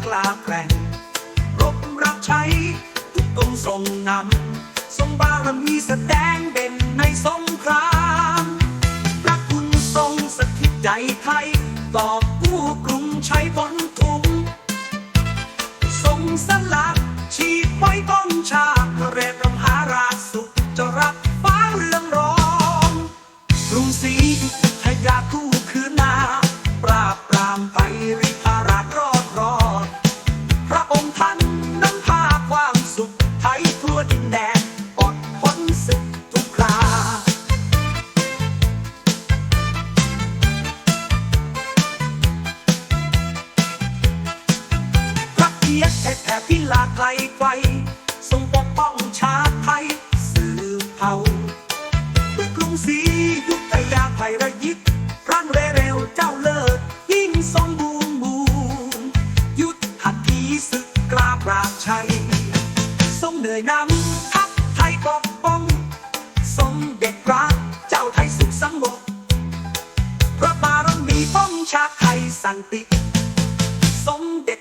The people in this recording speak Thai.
ากลาแกร่ง รบรับใช้ทุกองค์ทรงนำ ทรงบารมีแสดงเด่นในสงครามพระคุณทรงสถิตใจไทยตอบกู้กรุงใช้ยนทุงทรงสลักฉีดไว้ป้องชาติเรตมหาราสุขจะรับฟ้าเรืองรองกรุงศรีอยุยาคู่คืนนา ปราบปรามไป วดินแดนอดทนศึกทุกคราพระเกียรติแผ่พิลาไกลไกลทรงปกป้องชาติไทยสืบเผ่ากรุงศรียุธยาไทยระยิบรังเร็วเจ้าเลิศยิ่งสมบูรณ์บูรณ์ยุทธหัตถีศึกกล้าปราบชัยทรง สันติ สมเด็จ